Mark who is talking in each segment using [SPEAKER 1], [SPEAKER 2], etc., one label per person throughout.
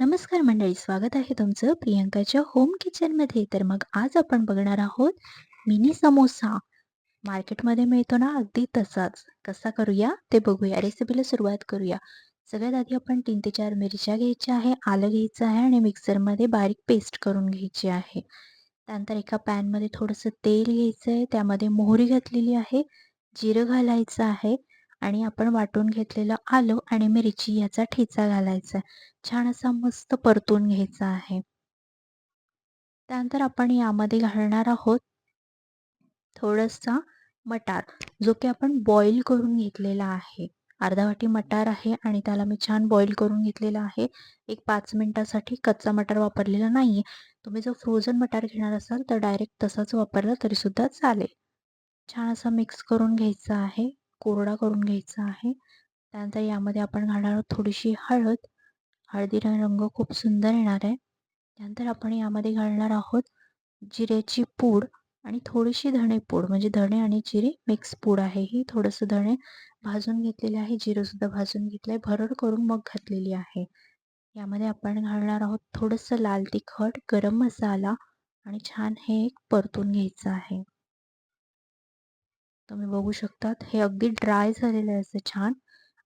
[SPEAKER 1] नमस्कार मंडळी, स्वागत आहे तुमचं प्रियंकाच्या होम किचनमध्ये. तर मग आज आपण बघणार आहोत मिनी समोसा. मार्केटमध्ये मिळतो ना अगदी तसाच. कसा करूया ते बघूया. रेसिपीला सुरुवात करूया. सगळ्यात आधी आपण तीन ते चार मिरच्या घ्यायच्या आहे, आलं घ्यायचं आहे आणि मिक्सरमध्ये बारीक पेस्ट करून घ्यायची आहे. त्यानंतर एका पॅनमध्ये थोडंसं तेल घ्यायचं आहे, त्यामध्ये मोहरी घातलेली आहे, जिरं घालायचं आहे आणि आपण वाटून घेतलेलं आलं आणि मिरची याचा ठेचा घालायचा आहे. छान असा मस्त परतून घ्यायचा आहे. त्यानंतर आपण यामध्ये घालणार आहोत थोडासा मटार, जो की आपण बॉईल करून घेतलेला आहे. अर्धा वाटी मटार आहे आणि त्याला मी छान बॉईल करून घेतलेला आहे. एक पाच मिनिटासाठी कच्चा मटार वापरलेला नाही तुम्ही जर फ्रोझन मटार घेणार असाल तर डायरेक्ट तसाच वापरला तरीसुद्धा चालेल. छान असा मिक्स करून घ्यायचा आहे, कोरडा करून घ्यायचा आहे. त्यानंतर यामध्ये आपण घालणार आहोत थोडीशी हळद. हळदीला रंग खूप सुंदर येणार आहे. त्यानंतर आपण यामध्ये घालणार आहोत जिऱ्याची पूड आणि थोडीशी धणे पूड म्हणजे धणे आणि जिरे मिक्स पूड आहे ही. थोडंसं धणे भाजून घेतलेले आहे, जिरंसुद्धा भाजून घेतलं आहे, भरड करून मग घातलेली आहे. यामध्ये आपण घालणार आहोत थोडंसं लाल तिखट, गरम मसाला आणि छान हे एक परतून घ्यायचं आहे. तुम्ही बघू शकतात हे अगदी ड्राय झालेलं आहे असं छान.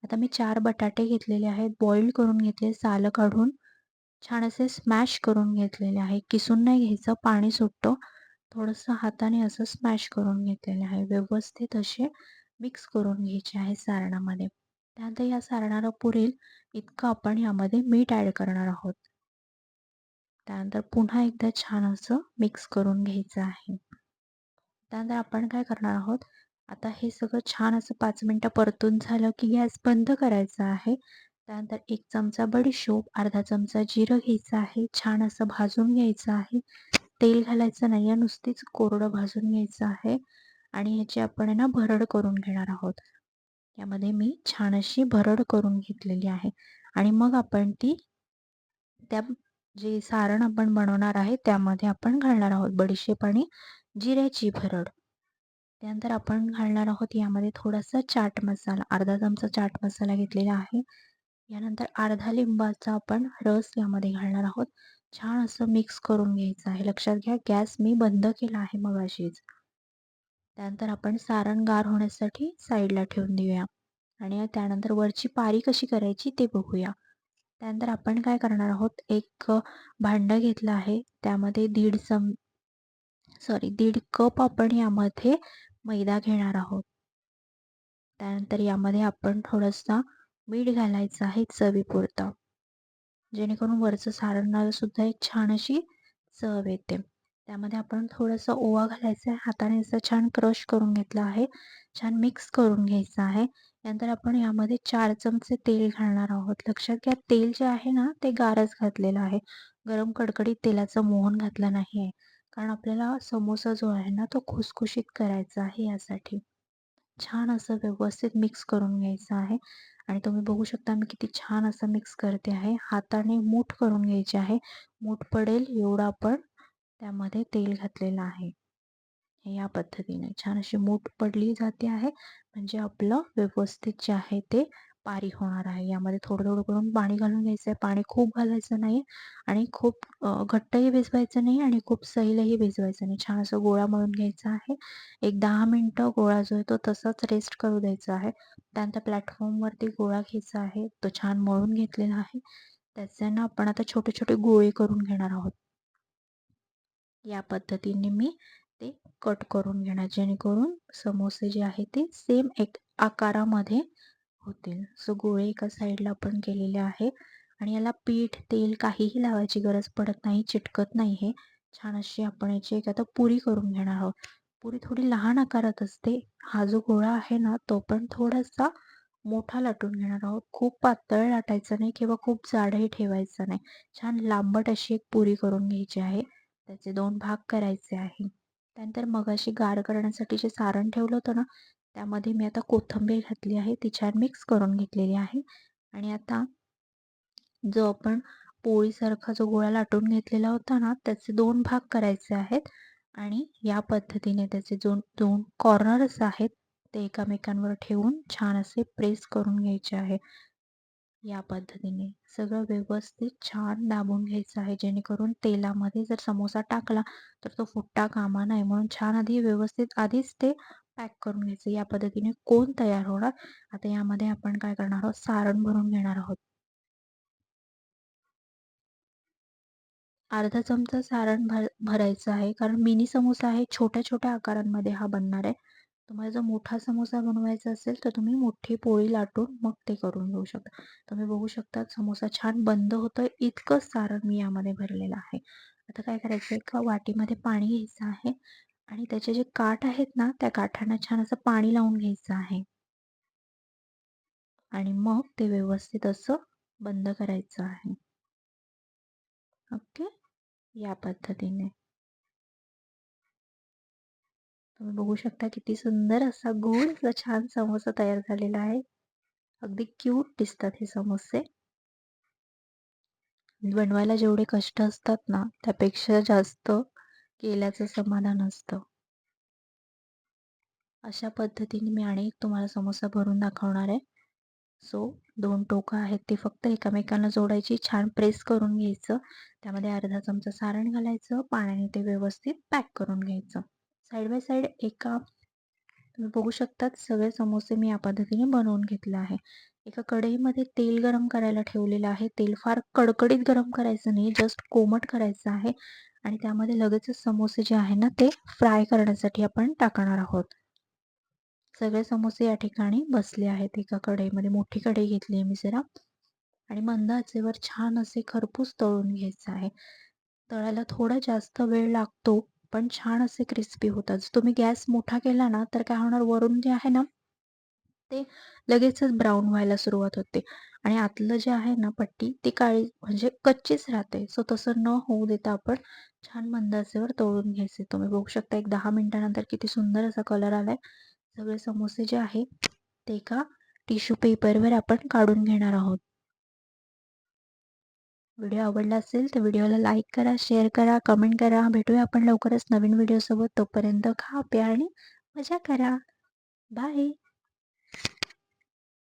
[SPEAKER 1] आता मी चार बटाटे घेतलेले आहेत, बॉईल करून घेतले, सालं काढून छान असे स्मॅश करून घेतलेले आहे. किसून नाही घ्यायचं, पाणी सुटतं. थोडंसं हाताने असं स्मॅश करून घेतलेलं आहे. व्यवस्थित असे मिक्स करून घ्यायचे आहे सारणामध्ये. त्यानंतर या सारणाला पुरेल इतकं आपण यामध्ये मीठ ॲड करणार आहोत. त्यानंतर पुन्हा एकदा छान असं मिक्स करून घ्यायचं आहे. त्यानंतर आपण काय करणार आहोत, आता हे सगळं छान असं पाच मिनटं परतून झालं की गॅस बंद करायचा आहे. त्यानंतर एक चमचा बडीशोप, अर्धा चमचा जिरं घ्यायचं आहे, छान असं भाजून घ्यायचं आहे. तेल घालायचं नाही आहे, नुसतीच कोरडं भाजून घ्यायचं आहे आणि ह्याची आपण ना भरड करून घेणार आहोत. यामध्ये मी छान अशी भरड करून घेतलेली आहे आणि मग आपण ती त्या जे सारण आपण बनवणार आहे त्यामध्ये आपण घालणार आहोत बडीशेप आणि जिऱ्याची भरड. त्यानंतर आपण घालणार आहोत यामध्ये थोडासा चाट मसाला, अर्धा चमचा चाट मसाला घेतलेला आहे. यानंतर अर्धा लिंबाचा आपण रस यामध्ये घालणार आहोत. छान असं मिक्स करून घ्यायचं आहे. लक्षात घ्या गॅस मी बंद केला आहे मगाशीच. त्यानंतर आपण सारण गार होण्यासाठी साईडला ठेवून देऊया आणि त्यानंतर वरची पारी कशी करायची ते बघूया. त्यानंतर आपण काय करणार आहोत एक भांडं घेतलं आहे त्यामध्ये दीड चम सॉरी दीड कप आपण यामध्ये मैदा घेणार आहोत. त्यानंतर यामध्ये आपण थोडंसं मीठ घालायचं आहे चवीपुरतं. जेणेकरून वरचं सारणाला सुद्धा एक छान अशी चव येते. त्यामध्ये आपण थोडंसं ओवा घालायचं आहे. हाताने असं छान क्रश करून घेतलं आहे. छान मिक्स करून घ्यायचं आहे. नंतर आपण यामध्ये चार चमचे तेल घालणार आहोत. लक्षात घ्या तेल जे आहे ना ते गारच घातलेलं आहे. गरम कडकडीत तेलाचं मोहन घातलं नाही आहे. कारण आपल्याला समोसा जो आहे ना तो खुसखुशीत करायचा आहे यासाठी. छान असं व्यवस्थित मिक्स करून घ्यायचं आहे आणि तुम्ही बघू शकता मी किती छान असं मिक्स करते आहे. हाताने मूठ करून घ्यायचे आहे. मूठ पडेल एवढा आपण त्यामध्ये तेल घातलेलं आहे. या पद्धतीने छान अशी मूठ पडली जाते आहे म्हणजे आपलं व्यवस्थित जे आहे ते पारी होणार आहे. यामध्ये थोडं-थोडं करून पाणी घालून घ्यायचं आहे. पाणी खूप घालायचं नाही आणि खूप घट्टही भिजवायचं नाही आणि खूप सैलही भिजवायचं नाही. छान असं गोळा मळून घ्यायचा आहे. एक दहा मिनटं गोळा जो आहे तो तसाच रेस्ट करू द्यायचा आहे. त्यानंतर प्लॅटफॉर्मवरती गोळा घ्यायचा आहे. तो छान मळून घेतलेला आहे. त्याच्यानं आपण आता छोटे-छोटे गोळे करून घेणार आहोत. या पद्धतीने मी ते कट करून घेणार जेणेकरून समोसे जे आहे ते सेम एक आकारामध्ये होतील. सो गोळे एका साईडला आपण केलेले आहे आणि याला पीठ, तेल काहीही लावायची गरज पडत नाही, चिटकत नाही हे. छान अशी आपण याची एक आता पुरी करून घेणार आहोत. पुरी थोडी लहान आकारात असते. हा जो गोळा आहे ना तो पण थोडासा मोठा लाटून घेणार आहोत. खूप पातळ लाटायचं नाही किंवा खूप जाडही ठेवायचं नाही. छान लांबट अशी एक पुरी करून घ्यायची आहे. त्याचे दोन भाग करायचे आहे. त्यानंतर मगाशी गार करण्यासाठी जे सारण ठेवलं होतं ना त्यामध्ये मी आता कोथिंबीर घातली आहे. ती छान मिक्स करून घेतलेली आहे आणि आता जो आपण पोळीसारखा जो गोळा लाटून घेतलेला होता ना त्याचे दोन भाग करायचे आहेत आणि या पद्धतीने त्याचे जो दोन कॉर्नर्स आहेत ते एकामेकांवर ठेवून छान असे प्रेस करून घ्यायचे आहे. या पद्धतीने सगळं व्यवस्थित छान दाबून घ्यायचं आहे जेणेकरून तेलामध्ये जर समोसा टाकला तर तो फुटता कामा नाही म्हणून छान आधी व्यवस्थित आधीच ते पॅक करून घ्यायचं. या पद्धतीने कोण तयार होणार? आता यामध्ये आपण काय करणार आहोत? सारण भरून घेणार आहोत. अर्धा चमचा सारण भर भरायचं आहे. कारण मिनी समोसा आहे. छोट्या छोट्या आकारांमध्ये हा बनणार आहे. तुम्हाला जर मोठा समोसा बनवायचा असेल तर तुम्ही मोठी पोळी लाटून मग ते करून घेऊ शकता. तुम्ही बघू शकता समोसा छान बंद होतोय. इतकंच सारण मी यामध्ये भरलेलं आहे. आता काय करायचं एका वाटीमध्ये पाणी घ्यायचं आहे. आणि त्याचे जे काठ आहेत ना त्या काठांना छान असं पाणी लावून घ्यायचं आहे. आणि मग ते व्यवस्थित असं बंद करायचं आहे. ओके? या पद्धतीने. तुम्ही बघू शकता किती सुंदर असा गोड असा छान समोसा तयार झालेला आहे. अगदी क्यूट दिसतात हे समोसे. बनवायला जेवढे कष्ट असतात ना त्यापेक्षा जास्त केल्याचं समाधान असतं. अशा पद्धतीने मी आणि तुम्हाला समोसा भरून दाखवणार आहे. सो दोन टोकं आहेत ते फक्त एकामेकांना जोडायची छान प्रेस करून घ्यायचं. त्यामध्ये अर्धा चमचा सारण घालायचं पाण्याने ते व्यवस्थित पॅक करून घ्यायचं. साईड बाय साईड एका तुम्ही बघू शकतात सगळे समोसे मी या पद्धतीने बनवून घेतले आहे. एका कढईमध्ये तेल गरम करायला ठेवलेलं आहे. तेल फार कडकडीत गरम करायचं नाही जस्ट कोमट करायचं आहे. आणि त्यामध्ये लगेचच समोसे जे आहे ना ते फ्राय करण्यासाठी आपण टाकणार आहोत. सगळे समोसे या ठिकाणी बसले आहेत एका कढईमध्ये. मोठी कढई घेतली आहे मी जरा. आणि मंद आचेवर छान असे खरपूस तळून घ्यायचं आहे. तळायला थोडा जास्त वेळ लागतो पण छान असे क्रिस्पी होतात. जर तुम्ही गॅस मोठा केला ना तर काय होणार? वरून जे आहे ना ते लगेचच ब्राऊन व्हायला सुरुवात होते. आणि आतलं जे आहे ना पट्टी ती काळी म्हणजे कच्चीच राहते. सो तसं न होऊ देता आपण छान मंदासेवर तोडून तळून घ्यायचे. तुम्ही बघू शकता एक दहा मिनिटानंतर किती सुंदर असा कलर आलाय. सगळे समोसे जे आहे ते एका टिश्यू पेपरवर आपण काढून घेणार आहोत. व्हिडिओ आवडला असेल तर व्हिडिओला लाईक करा शेअर करा कमेंट करा. भेटूया आपण लवकरच नवीन व्हिडिओसोबत तोपर्यंत खा प्या आणि मजा करा. बाय